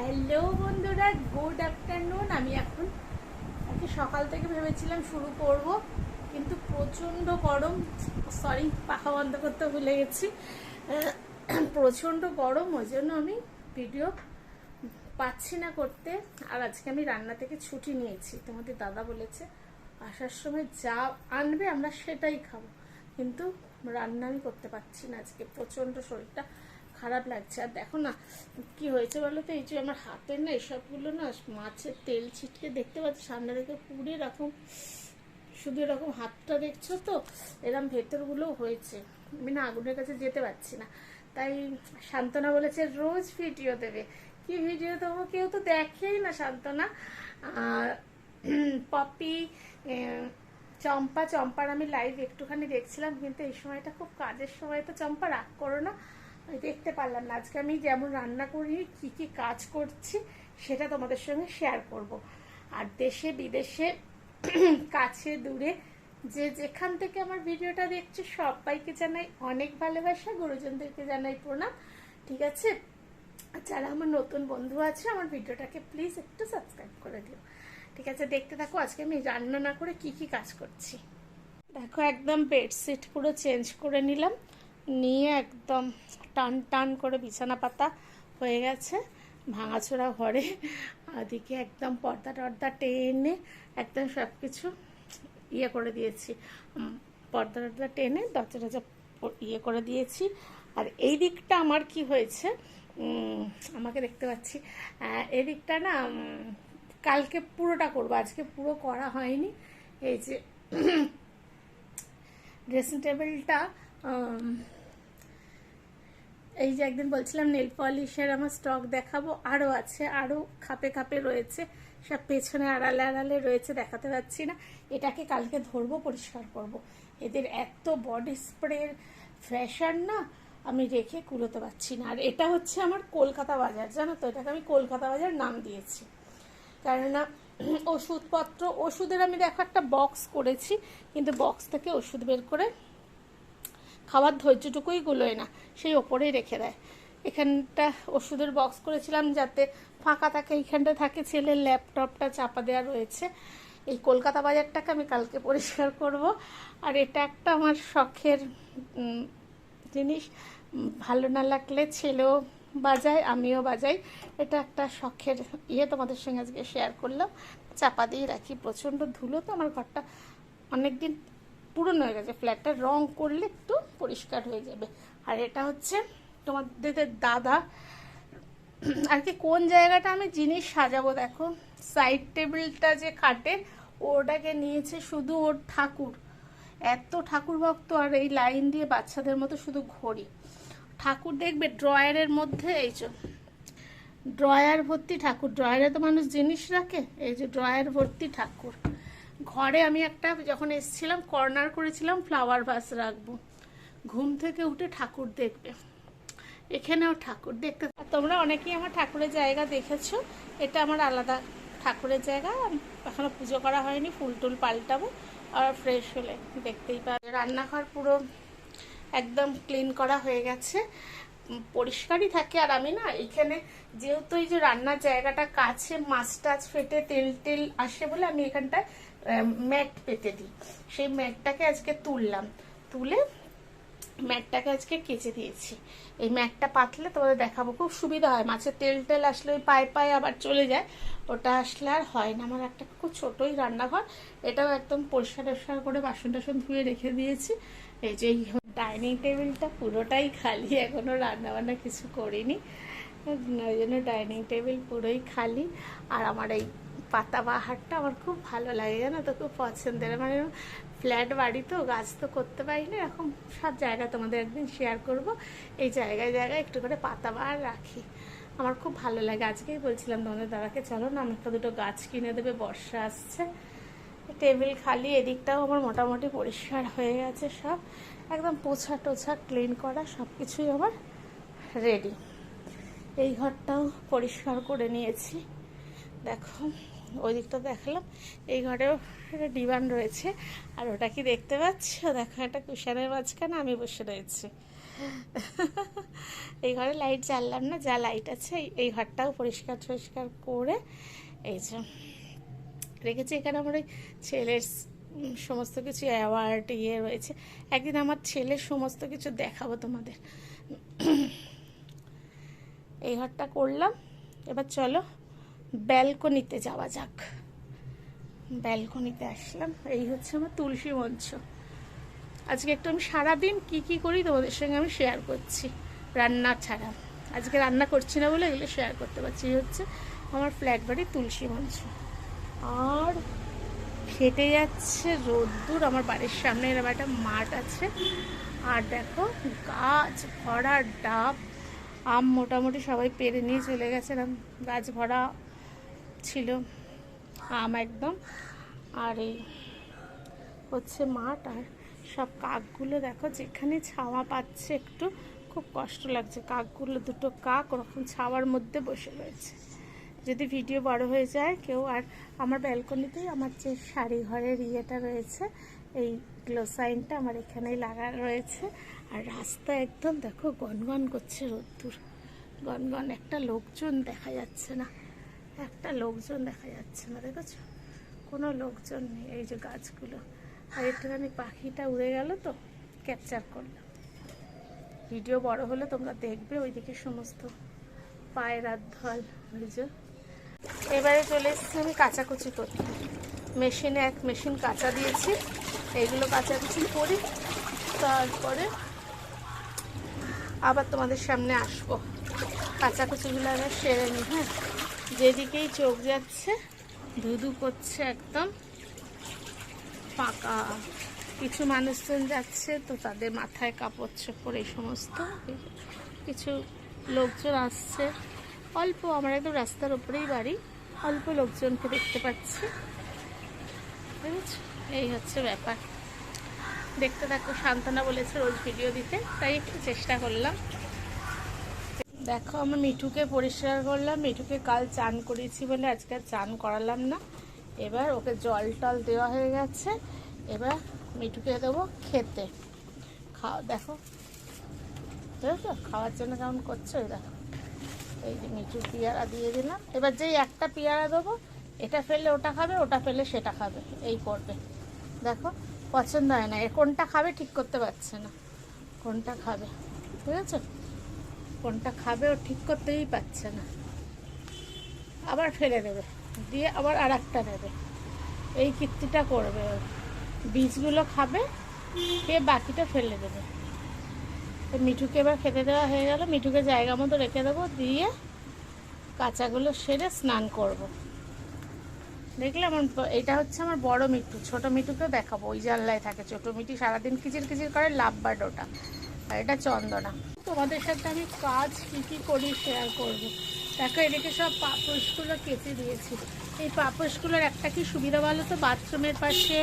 Hello বন্ধুরা good afternoon আমি এখন আজকে সকাল থেকে ভেবেছিলাম শুরু করব, কিন্তু প্রচণ্ড গরম। সরি পাখা বন্ধ করতে ভুলে গেছি। প্রচণ্ড গরম, ওই জন্য আমি ভিডিও পাচ্ছি না করতে। আর আজকে আমি রান্না থেকে ছুটি নিয়েছি। তোমাদের দাদা বলেছে, আসার সময় যা আনবে আমরা সেটাই খাব। কিন্তু রান্না আমি করতে পারছি না আজকে। প্রচণ্ড শরীরটা খারাপ লাগছে। আর দেখো না, কি হয়েছে বলো তো? এই যে আমার হাতের না এসবগুলো না মাছের তেল ছিটকে দেখতে পাচ্ছি? সামনে থেকে পুরো এরকম, শুধু এরকম হাতটা দেখছ তো? এরকম ভেতরগুলোও হয়েছে। আমি না আগুনের কাছে যেতে পারছি না। তাই সান্ত্বনা বলেছে, রোজ ভিডিও দেবে। কি ভিডিও দেবো? কেউ তো দেখেই না সান্ত্বনা। আর পপি চম্পা, চম্পার আমি লাইভ একটুখানি দেখছিলাম, কিন্তু এই সময়টা খুব কাজের সময় তো চম্পা, রাগ করো না। দেখতে পারলাম না। আজকে আমি যেমন রান্না করি, কি কি কাজ করছি, সেটা তোমাদের সঙ্গে শেয়ার করব। আর দেশে, বিদেশে, কাছে, দূরে, যে যেখান থেকে আমার ভিডিওটা দেখছে, সবাইকে জানাই অনেক ভালোবাসা। গুরুজনদেরকে জানাই প্রণাম। ঠিক আছে? যারা আমার নতুন বন্ধু আছে, আমার ভিডিওটাকে প্লিজ একটু সাবস্ক্রাইব করে দিও। ঠিক আছে? দেখতে থাকো, আজকে আমি রান্না না করে কি কি কাজ করছি। দেখো, একদম বেডশিট পুরো চেঞ্জ করে নিলাম। নিয়ে একদম টান টান করে বিছানা পাতা হয়ে গেছে ভাঙাচোরা ঘরে। ওদিকে একদম পর্দা টর্দা টেনে একদম সব কিছু ইয়ে করে দিয়েছি। পর্দা টর্দা টেনে দরজা টরজা ইয়ে করে দিয়েছি। আর এই দিকটা আমার কি হয়েছে? আমাকে দেখতে পাচ্ছি। আহ, এই দিকটা না কালকে পুরোটা করব আজকে পুরো করা হয়নি। এই যে ড্রেসিং টেবিলটা এই যে একদিন বলছিলাম নেল পলিশের আমার স্টক দেখাবো আরও আছে আরও খাপে খাপে রয়েছে, সব পেছনে আড়ালে আড়ালে রয়েছে, দেখাতে পাচ্ছি না। এটাকে কালকে ধরবো, পরিষ্কার করব। এদের এত বডি স্প্রের ফ্যাশন না, আমি রেখে কুলোতে পারছি না। আর এটা হচ্ছে আমার কলকাতা বাজার, জানো তো? এটাকে আমি কলকাতা বাজার নাম দিয়েছি। কেননা ওষুধপত্র, ওষুধের আমি দেখো একটা বক্স করেছি, কিন্তু বক্স থেকে ওষুধ বের করে খাওয়ার ধৈর্যটুকুই গুলোয় না, সেই ওপরেই রেখে দেয়। এখানটা ওষুধের বক্স করেছিলাম যাতে ফাঁকা থাকে, এইখানটা থাকে, ছেলের ল্যাপটপটা চাপা দেওয়া রয়েছে। এই কলকাতা বাজারটাকে আমি কালকে পরিষ্কার করব। আর এটা একটা আমার শখের জিনিস। ভালো না লাগলে ছেলেও বাজায়, আমিও বাজাই। এটা একটা শখের ইয়ে তোমাদের সঙ্গে আজকে শেয়ার করলাম। চাপা দিয়ে রাখি। প্রচণ্ড ধুলো তো, আমার ঘরটা অনেক দিন পুরনো হয়ে গেছে। ফ্ল্যাটটা রং করলে একটু পরিষ্কার হয়ে যাবে। আর এটা হচ্ছে তোমাদের দাদা। আর কি, কোন জায়গাটা আমি জিনিস সাজাবো দেখো? সাইড টেবিলটা যে খাটে, ওটাকে নিয়েছে শুধু ওর ঠাকুর। এত ঠাকুর ভক্ত, আর এই লাইন দিয়ে বাচ্চাদের মতো শুধু ঘড়ি। ঠাকুর দেখবে ড্রয়ারের মধ্যে, এই যে ড্রয়ার ভর্তি ঠাকুর। ড্রয়ারে তো মানুষ জিনিস রাখে, এই যে ড্রয়ার ভর্তি ঠাকুর। ঘরে আমি একটা, যখন এসেছিলাম কর্নার করেছিলাম ফ্লাওয়ার ভাস রাখব। ঘুম থেকে উঠে ঠাকুর দেখবে। এখানেও ঠাকুর দেখতে তোমরা অনেকেই আমার ঠাকুরের জায়গা দেখেছ। এটা আমার আলাদা ঠাকুরের জায়গা। এখনও পুজো করা হয়নি, ফুল টুল পাল্টাবো আর ফ্রেশ হলে দেখতেই পাবে। রান্নাঘর পুরো একদম ক্লিন করা হয়ে গেছে। পরিষ্কারই থাকে। আর আমি না এখানে যেহেতু এই যে রান্নার জায়গাটা কাছে মাছ টাছ ফেটে তেল টেল আসে বলে আমি এখানটায় ম্যাট পেতে দিই। সেই ম্যাটটাকে আজকে তুললাম। তুলে ম্যাটটাকে আজকে কেচে দিয়েছি। এই ম্যাটটা পাতলে তোমাদের দেখাবো। খুব সুবিধা হয়। মাছের তেল টেল আসলে ওই পায়ে পায়ে আবার চলে যায়। ওটা আসলে আর হয় না। আমার একটা খুব ছোটোই রান্নাঘর। এটাও একদম পরিষ্কার টরিষ্কার করে বাসন টাসন ধুয়ে রেখে দিয়েছি। এই যে ডাইনিং টেবিলটা পুরোটাই খালি। এখনও রান্না বান্না কিছু করিনি। ওই জন্য ডাইনিং টেবিল পুরোই খালি। আর আমার এই পাতা বাহারটা আমার খুব ভালো লাগে, জানো তো? খুব পছন্দের। মানে ফ্ল্যাট, বাড়ি তো, গাছ তো করতে পারি না এরকম সব জায়গা তোমাদের একদিন শেয়ার করব। এই জায়গায় জায়গায় একটু করে পাতা বাহার রাখি। আমার খুব ভালো লাগে, আজকেই বলছিলাম তোমাদের দাদাকে, চলো না আমার একটা দুটো গাছ কিনে দেবে, বর্ষা আসছে। টেবিল খালি, এদিকটাও আমার মোটামুটি পরিষ্কার হয়ে গেছে সব। একদম পোছা টোছা ক্লিন করা সব কিছুই আমার রেডি এই ঘরটাও পরিষ্কার করে নিয়েছি। দেখো ওই দিকটা দেখালাম, এই ঘরেও একটা ডিবান রয়েছে, আর ওটা কি দেখতে পাচ্ছ? দেখো একটা কুশানের মাঝখানে আমি বসে রয়েছি। এই ঘরে লাইট জ্বাললাম না, যা লাইট আছে, এই- এই ঘরটাও পরিষ্কার টরিষ্কার করে, এই যে রেখেছি। এখানে আমার ওই ছেলের সমস্ত কিছু অ্যাওয়ার্ড ইয়ে রয়েছে। একদিন আমার ছেলের সমস্ত কিছু দেখাবো তোমাদের। এই ঘরটা করলাম। এবার চলো ব্যালকনিতে যাওয়া যাক। ব্যালকনিতে আসলাম। এই হচ্ছে আমার তুলসী মঞ্চ। আজকে একটু আমি সারাদিন কি কি করি তোমাদের সঙ্গে আমি শেয়ার করছি। রান্না ছাড়া। আজকে রান্না করছি না বলে এগুলো শেয়ার করতে পারছি। এই হচ্ছে আমার ফ্ল্যাট বাড়ির তুলসী মঞ্চ। আর ফেটে যাচ্ছে রোদ্দুর। আমার বাড়ির সামনে এরকম একটা মাঠ আছে। আর দেখো গাছ ভরা ডাব। আম মোটামুটি সবাই পেরে নিয়ে চলে গেছে। গাছ ভরা ছিল। আম একদম। আর এই হচ্ছে মাঠ আর সব কাকগুলো দেখো, যেখানে ছাওয়া পাচ্ছে একটু খুব কষ্ট লাগছে। কাকগুলো দুটো কাক ওরকম ছাওয়ার মধ্যে বসে রয়েছে। যদি ভিডিও বড় হয়ে যায়, কেউ আর আমার ব্যালকনিতেই আমার যে শাড়ি ঘরের ইয়েটা রয়েছে, এই গ্লোসাইনটা আমার এখানেই লাগা রয়েছে। আর রাস্তা একদম দেখো গনগন করছে রোদ্দুর। গনগন একটা লোকজন দেখা যাচ্ছে না। একটা লোকজন দেখা যাচ্ছে না, দেখেছ? কোনো লোকজন নেই, এই যে গাছগুলো। আর একটুখানি পাখিটা উড়ে গেল তো ক্যাপচার করলাম ভিডিও বড় হলে তোমরা দেখবে, ওইদিকে সমস্ত পায়রার ধল যে। এবারে চলে এসেছি আমি কাচাকুচি করতে। মেশিনে এক মেশিন কাঁচা দিয়েছি এইগুলো কাচাকুচি করি, তারপরে আবার তোমাদের সামনে আসব। কাঁচাকুচিগুলো আগে সেরে নিই হ্যাঁ? যেদিকেই চোখ যাচ্ছে, ধুধু করছে একদম। ফাঁকা কিছু মানুষজন যাচ্ছে তো তাদের মাথায় কাপড় চোপড় এই সমস্ত। কিছু লোকজন আসছে। অল্প, আমার একদম রাস্তার উপরেই বাড়ি। অল্প লোকজনকে দেখতে পাচ্ছি। এই হচ্ছে ব্যাপার। দেখতে দেখো সান্ত্বনা বলেছে রোজ ভিডিও দিতে, তাই একটু চেষ্টা করলাম। দেখো আমি মিঠুকে পরিষ্কার করলাম। মিঠুকে কাল চান করিয়েছি বলে আজকে চান করালাম না। এবার ওকে জল টল দেওয়া হয়ে গেছে। এবার মিঠুকে দেবো খেতে। খাওয়া দেখো। দেখো খাওয়ার জন্য কেমন করছ? দেখো। এই যে মিঠু পেয়ারা দিয়ে দিলাম। এবার যেই একটা পেয়ারা দেবো, এটা ফেললে ওটা খাবে, ওটা ফেললে সেটা খাবে। এই করবে দেখো, পছন্দ হয় না। এ কোনটা খাবে ঠিক করতে পারছে না। কোনটা খাবে? ঠিক আছে কোনটা খাবে ও ঠিক করতেই পারছে না। আবার ফেলে দেবে, দিয়ে আবার আর একটা নেবে। এই কীর্তিটা করবে বীজগুলো খাবে, খেয়ে বাকিটা ফেলে দেবে। তো মিঠুকে এবার খেতে দেওয়া হয়ে গেল। মিঠুকে জায়গা মতো রেখে দেবো, দিয়ে কাঁচাগুলো সেরে স্নান করব। দেখলে আমার এটা হচ্ছে আমার বড় মিঠু। ছোট মিঠুকে দেখাবো। ওই জানলায় থাকে। ছোট মিঠু সারাদিন কিচির কিচির করে লাভ বার্ড ওটা আর এটা চন্দনা। তোমাদের সাথে আমি কাজ কী কী করি শেয়ার করব। দেখো, এদিকে সব পাপোশগুলো কেটে দিয়েছি। এই পাপোশগুলোর একটা কি সুবিধা বলো তো? বাথরুমের পাশে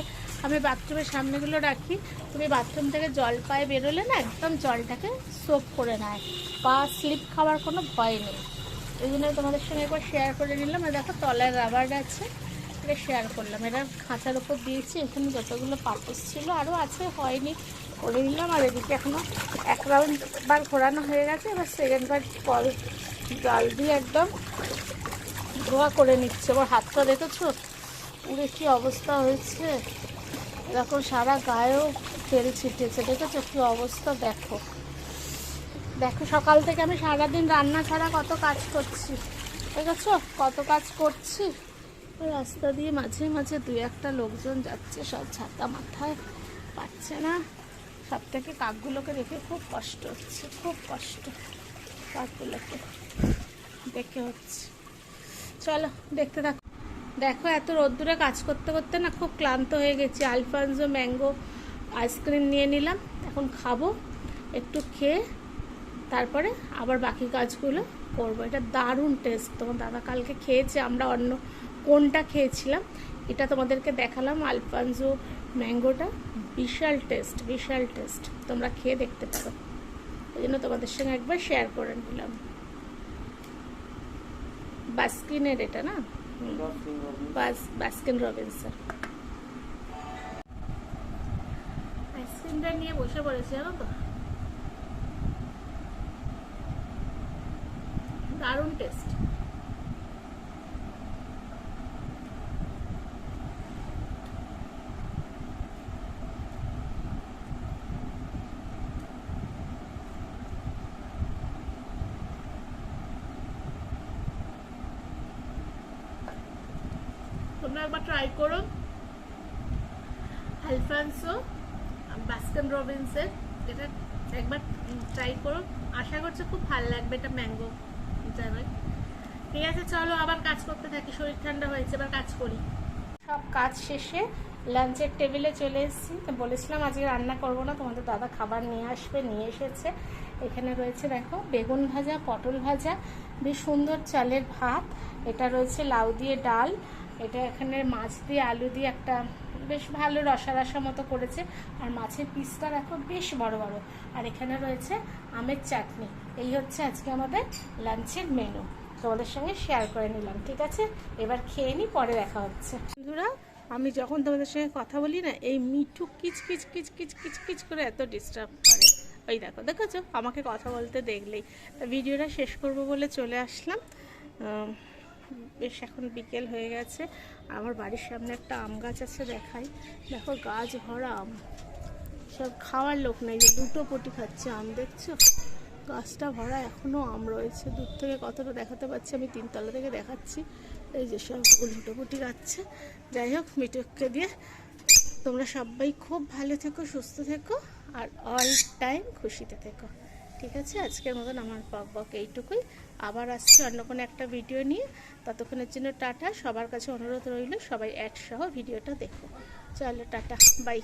আমি বাথরুমের সামনেগুলো রাখি। তুমি বাথরুম থেকে জল পায়ে বেরোলে না, একদম জলটাকে সোপ করে নেয়। পা স্লিপ খাওয়ার কোনো ভয় নেই। এই জন্য তোমাদের সঙ্গে একবার শেয়ার করে নিলাম। আর দেখো, তলায় রাবার আছে। এটা শেয়ার করলাম। এটা খাঁচার ওপর দিয়েছি, এখানে যতগুলো পাপোস ছিল আরও আছে, হয়নি, করে নিলাম। আর এদিকে এখনও এক রাউন্ড বার ঘোরানো হয়ে গেছে, এবার সেকেন্ড বার কল জল দিয়ে একদম ধোয়া করে নিচ্ছে। এবার হাতটা দেখেছ? পুরো কি অবস্থা হয়েছে? এরকম সারা গায়েও তেল ছিটিয়েছে। দেখেছ কি অবস্থা? দেখো। দেখো, সকাল থেকে আমি সারাদিন রান্না ছাড়া কত কাজ করছি। দেখেছ? কত কাজ করছি। রাস্তা দিয়ে মাঝে মাঝে দুই একটা লোকজন যাচ্ছে, সব ছাতা মাথায় পাচ্ছে না। সব থেকে কাকগুলোকে রেখে খুব কষ্ট হচ্ছে, খুব কষ্ট কাকগুলোকে দেখে হচ্ছে। চলো, দেখতে থাকো। দেখো, এত রোদ্দুরে কাজ করতে করতে না খুব ক্লান্ত হয়ে গেছি। আলফানজো, ম্যাঙ্গো, আইসক্রিম নিয়ে নিলাম, এখন খাব, একটু খেয়ে তারপরে আবার বাকি কাজগুলো করব। এটা দারুণ টেস্ট তোমার দাদা কালকে খেয়েছে, আমরা অন্য কোনটা খেয়েছিলাম এটা তোমাদেরকে দেখালাম আলফানজো ম্যাঙ্গোটা বিশাল টেস্ট বিশাল টেস্ট তোমরা খেয়ে দেখতে পারো। ওই জন্য তোমাদের সঙ্গে একবার শেয়ার করে নিলাম। বাস্কিনের এটা না? বাস্কিন রবিনসার। আইসক্রিমটা নিয়ে বসে পড়েছি জানো তো? দারুণ টেস্ট। তোমরা একবার ট্রাই করো। আলফান্সো বাস্কিন রবিন্সের এটা একবার ট্রাই করো। আশা করছি খুব ভালো লাগবে এটা ম্যাঙ্গো ঠিক আছে, চলো আবার কাজ করতে থাকি, শরীর ঠান্ডা হয়েছে, এবার কাজ করি। সব কাজ শেষে লাঞ্চের টেবিলে চলে এসেছি। তো বলেছিলাম আজকে রান্না করব না, তোমাদের দাদা খাবার নিয়ে আসবে, নিয়ে এসেছে। এখানে রয়েছে, দেখো, বেগুন ভাজা, পটল ভাজা, বেশ সুন্দর চালের ভাত। এটা রয়েছে লাউ দিয়ে ডাল এটা এখানে মাছ দিয়ে, আলু দিয়ে একটা বেশ ভালো রসা রসা মতো করেছে। আর মাছের পিসটা দেখো বেশ বড় বড়। আর এখানে রয়েছে আমের চাটনি। এই হচ্ছে আজকে আমাদের লাঞ্চের মেনু তোমাদের সঙ্গে শেয়ার করে নিলাম, ঠিক আছে? এবার খেয়ে নি, পরে দেখা হচ্ছে। বন্ধুরা, আমি যখন তোমাদের সঙ্গে কথা বলি না, এই মিঠু কিচ কিচ কিচ কিচ কিচ কিচ করে এত ডিস্টার্ব করে। ওই দেখো, দেখেছ? আমাকে কথা বলতে দেখলেই। ভিডিওটা শেষ করব বলে চলে আসলাম। বেশ এখন বিকেল হয়ে গেছে। আমার বাড়ির সামনে একটা আম গাছ আছে, দেখাই। দেখো, গাছ ভরা আম। সব খাওয়ার লোক নেই যে দুটো পটি খাচ্ছে আম, দেখছ? গাছটা ভরা এখনও আম রয়েছে। দূর থেকে কতটা দেখাতে পারছি আমি তিনতলা থেকে দেখাচ্ছি। এই যে সব লুটোপুটি খাচ্ছে। যাই হোক মিটুককে দিয়ে তোমরা সবাই খুব ভালো থেকো, সুস্থ থেকো, আর অল টাইম খুশিতে থেকো। ঠিক আছে? আজকের মতন আমার বক বক এইটুকুই। আবার আসছি অন্য কোনো একটা ভিডিও নিয়ে। ততক্ষণের জন্য টাটা। সবার কাছে অনুরোধ রইল, সবাই অ্যাড সহ ভিডিওটা দেখো। চলো টাটা, বাই।